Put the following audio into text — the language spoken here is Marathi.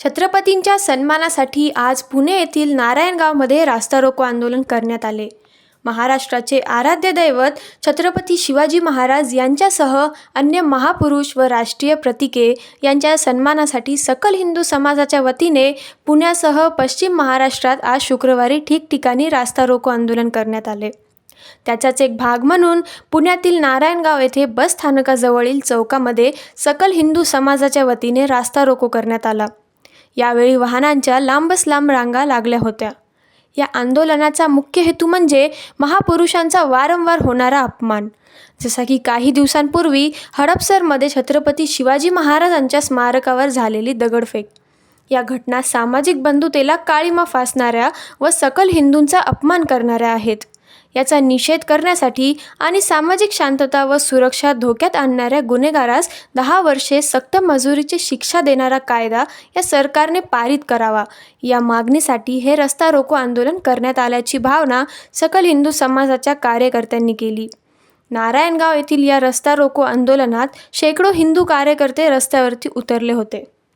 छत्रपतींच्या सन्मानासाठी आज पुणे येथील नारायणगावमध्ये रास्ता रोको आंदोलन करण्यात आले. महाराष्ट्राचे आराध्य दैवत छत्रपती शिवाजी महाराज यांच्यासह अन्य महापुरुष व राष्ट्रीय प्रतीके यांच्या सन्मानासाठी सकल हिंदू समाजाच्या वतीने पुण्यासह पश्चिम महाराष्ट्रात आज शुक्रवारी ठिकठिकाणी रास्ता रोको आंदोलन करण्यात आले. त्याचाच एक भाग म्हणून पुण्यातील नारायणगाव येथे बस स्थानकाजवळील चौकामध्ये सकल हिंदू समाजाच्या वतीने रास्ता रोको करण्यात आला. यावेळी वाहनांच्या लांबच लांब रांगा लागल्या होत्या. या आंदोलनाचा मुख्य हेतू म्हणजे महापुरुषांचा वारंवार होणारा अपमान. जसा की काही दिवसांपूर्वी हडपसरमध्ये छत्रपती शिवाजी महाराजांच्या स्मारकावर झालेली दगडफेक. या घटना सामाजिक बंधुतेला काळीमा फासणाऱ्या व सकल हिंदूंचा अपमान करणाऱ्या आहेत. याचा निषेध करण्यासाठी आणि सामाजिक शांतता व सुरक्षा धोक्यात आणणाऱ्या गुन्हेगारास दहा वर्षे सक्त मजुरीची शिक्षा देणारा कायदा या सरकारने पारित करावा. या मागणीसाठी हे रस्ता रोको आंदोलन करण्यात आल्याची भावना सकल हिंदू समाजाच्या कार्यकर्त्यांनी केली. नारायणगाव येथील या रस्ता रोको आंदोलनात शेकडो हिंदू कार्यकर्ते रस्त्यावरती उतरले होते.